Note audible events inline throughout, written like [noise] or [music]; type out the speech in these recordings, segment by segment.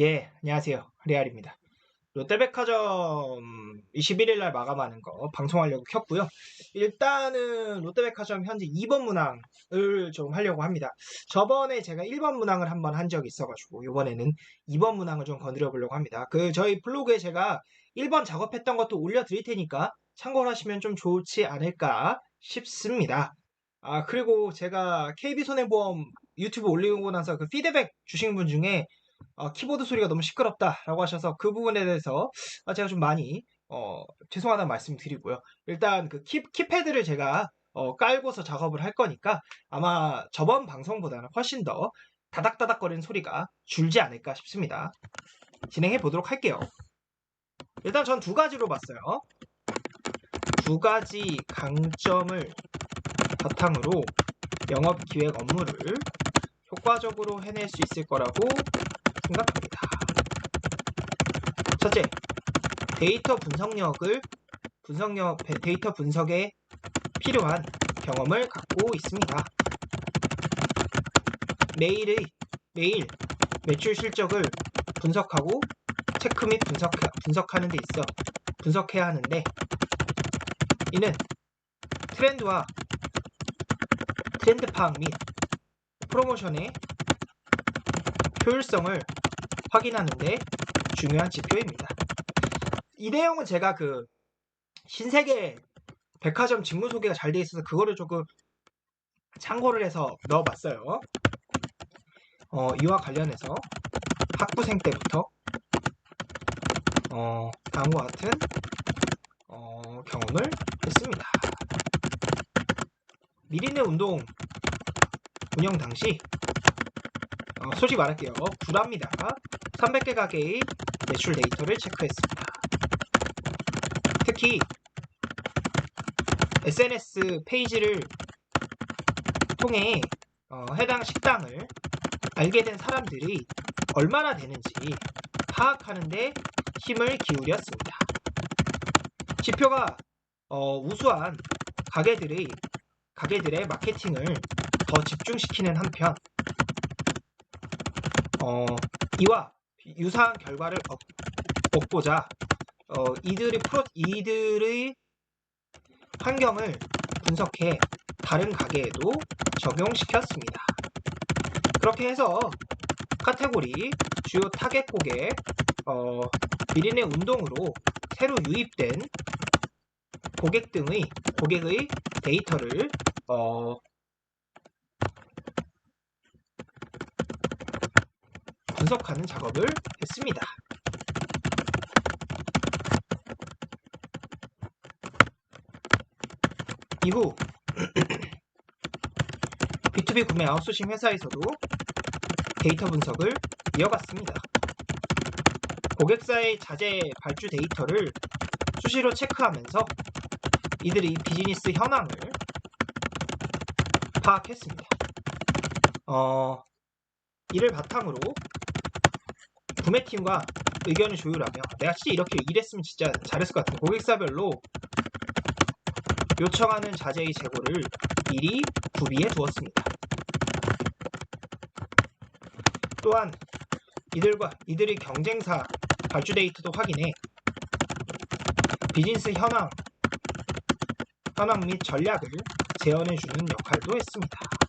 예, 안녕하세요. 레알입니다. 롯데백화점 21일 날 마감하는 거 방송하려고 켰고요. 일단은 롯데백화점 현재 2번 문항을 좀 하려고 합니다. 저번에 제가 1번 문항을 한번 한 적이 있어가지고 이번에는 2번 문항을 좀 건드려 보려고 합니다. 그 저희 블로그에 제가 1번 작업했던 것도 올려드릴 테니까 참고를 하시면 좀 좋지 않을까 싶습니다. 아 그리고 제가 KB손해보험 유튜브 올리고 나서 그 피드백 주신 분 중에 어, 키보드 소리가 너무 시끄럽다라고 하셔서 그 부분에 대해서 아, 제가 좀 많이 어, 죄송하다는 말씀 드리고요. 일단 그 키, 키패드를 제가 어, 깔고서 작업을 할 거니까 아마 저번 방송보다는 훨씬 더 다닥다닥거리는 소리가 줄지 않을까 싶습니다. 진행해 보도록 할게요. 일단 전 두 가지로 봤어요. 두 가지 강점을 바탕으로 영업 기획 업무를 효과적으로 해낼 수 있을 거라고 생각합니다. 첫째, 데이터 분석력을 분석력 데이터 분석에 필요한 경험을 갖고 있습니다. 매일의 매일 매출 실적을 분석하고 체크 및 분석 분석하는 데 있어 분석해야 하는데 이는 트렌드와 트렌드 파악 및 프로모션의 효율성을 확인하는데 중요한 지표입니다. 이 내용은 제가 그 신세계 백화점 직무 소개가 잘 돼 있어서 그거를 조금 참고를 해서 넣어봤어요. 어, 이와 관련해서 학부생 때부터 어, 다음과 같은 어, 경험을 했습니다. 미리네 운동 운영 당시 어, 솔직히 말할게요. 불합니다. 300개 가게의 매출 데이터를 체크했습니다. 특히 SNS 페이지를 통해 어, 해당 식당을 알게 된 사람들이 얼마나 되는지 파악하는데 힘을 기울였습니다. 지표가 어, 우수한 가게들의 가게들의 마케팅을 더 집중시키는 한편 어, 이와 유사한 결과를 얻, 고자 어, 이들의 프로 이들의 환경을 분석해 다른 가게에도 적용시켰습니다. 그렇게 해서 카테고리 주요 타겟 고객 어, 미리네 운동으로 새로 유입된 고객 등의 고객의 데이터를 어, 분석하는 작업을 했습니다. 이후 B2B 구매 아웃소싱 회사에서도 데이터 분석을 이어갔습니다. 고객사의 자재 발주 데이터를 수시로 체크하면서 이들이 비즈니스 현황을 파악했습니다. 어, 이를 바탕으로 구매팀과 의견을 조율하며 내가 진짜 이렇게 일했으면 진짜 잘했을 것 같은 고객사별로 요청하는 자재의 재고를 미리 구비해 두었습니다. 또한 이들과 이들의 경쟁사 발주 데이터도 확인해 비즈니스 현황, 현황 및 전략을 재현해 주는 역할도 했습니다.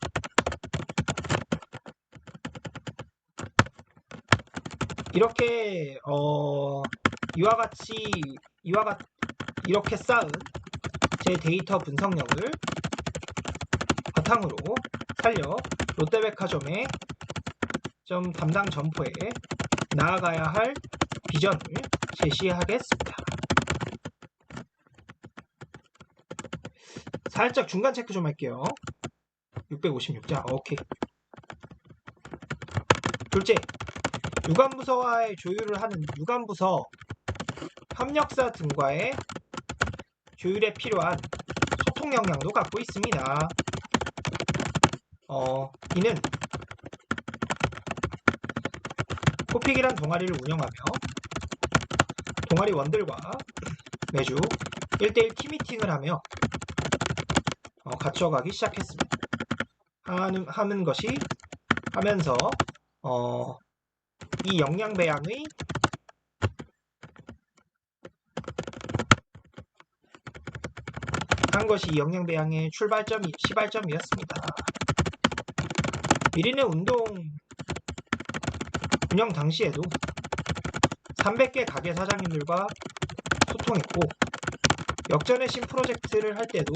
이렇게 어, 이와 같이 이와 같 이렇게 쌓은 제 데이터 분석력을 바탕으로 살려 롯데백화점의 좀 담당 점포에 나아가야 할 비전을 제시하겠습니다. 살짝 중간 체크 좀 할게요. 656자, 오케이. 둘째, 유관부서와의 조율을 하는 유관부서 협력사 등과의 조율에 필요한 소통 역량도 갖고 있습니다. 어, 이는 코픽이란 동아리를 운영하며 동아리 원들과 매주 1대1 팀미팅을 하며 어, 갖춰가기 시작했습니다. 하는, 하는 것이 하면서 어, 이 역량 배양의 한 것이 이 역량 배양의 출발점이 시발점이었습니다. 미리네 운동 운영 당시에도 300개 가게 사장님들과 소통했고 역전의 신 프로젝트를 할 때도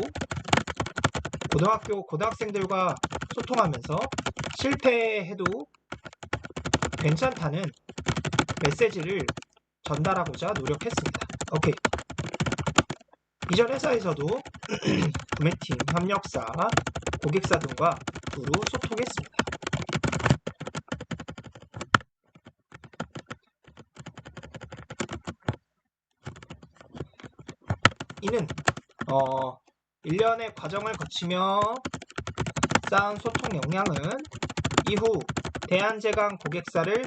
고등학교 고등학생들과 소통하면서 실패해도 괜찮다는 메시지를 전달하고자 노력했습니다. 오케이. 이전 회사에서도 [clears throat] 구매팀, 협력사, 고객사 등과 두루 소통했습니다. 이는 어, 1년의 과정을 거치며 쌓은 소통 역량은 이후 대한제강 고객사를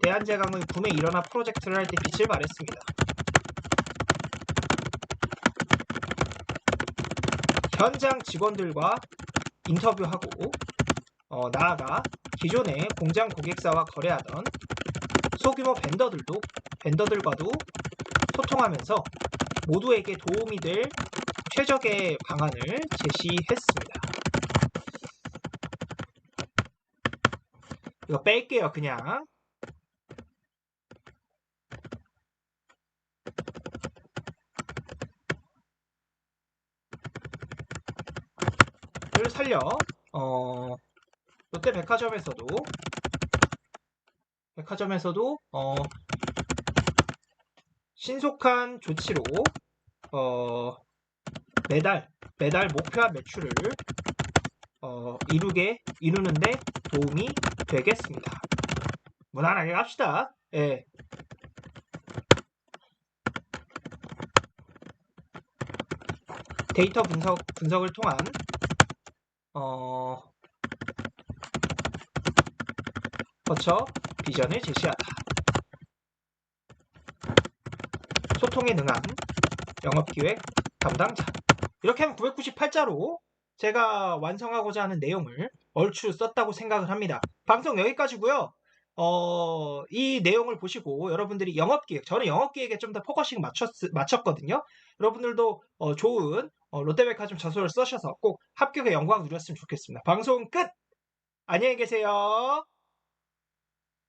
대한제강의 구매 일어나 프로젝트를 할 때 빛을 발했습니다. 현장 직원들과 인터뷰하고 어, 나아가 기존의 공장 고객사와 거래하던 소규모 벤더들도 벤더들과도 소통하면서 모두에게 도움이 될 최적의 방안을 제시했습니다. 이거 뺄게요, 그냥. 를 살려 어, 롯데 백화점에서도 백화점에서도 어, 신속한 조치로 어, 매달 매달 목표한 매출을 어, 이루게 이루는데 도움이 되겠습니다. 무난하게 갑시다. 예. 데이터 분석 분석을 통한 어, 거쳐 비전을 제시하다. 소통에 능한 영업기획 담당자. 이렇게 하면 998자로 제가 완성하고자 하는 내용을 얼추 썼다고 생각을 합니다. 방송 여기까지고요. 어, 이 내용을 보시고 여러분들이 영업기획, 저는 영업기획에 좀 더 포커싱 맞췄, 맞췄거든요. 여러분들도 어, 좋은 어, 롯데백화점 자소를 써셔서 꼭 합격의 영광 누렸으면 좋겠습니다. 방송 끝! 안녕히 계세요.